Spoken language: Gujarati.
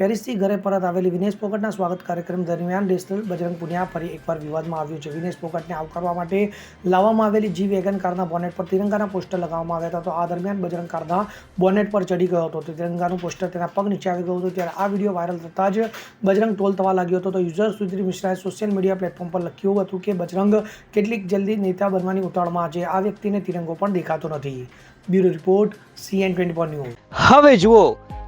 પેરિસથી ઘરે પરત આવેલી વિનેશ ફોગટના સ્વાગત કાર્યક્રમ દરમિયાન નેશનલ બજરંગ પુનિયા ફરી એકવાર વિવાદમાં આવ્યું છે. વિનેશ ફોગટને આવકારવા માટે લાવવામાં આવેલી જી વેગન કારના બોનેટ પર તિરંગાના પોસ્ટર લગાવવામાં આવ્યા હતા. તો આ દરમિયાન બજરંગ કારના બોનેટ પર ચડી ગયો હતો. તો તિરંગાનું પોસ્ટર તેના પગ નીચે આવી ગયું હતું. ત્યારે આ વીડિયો વાયરલ થતાં જ બજરંગ ટોલ થવા લાગ્યો હતો. તો યુઝર સુધીર મિશ્રાએ સોશિયલ મીડિયા પ્લેટફોર્મ પર લખ્યું હતું કે, બજરંગ કેટલીક જલ્દી નેતા બનવાની ઉતાવળમાં છે. આ વ્યક્તિને તિરંગો પણ દેખાતો નથી. Bureau report, CN twenty news. હવે જુઓ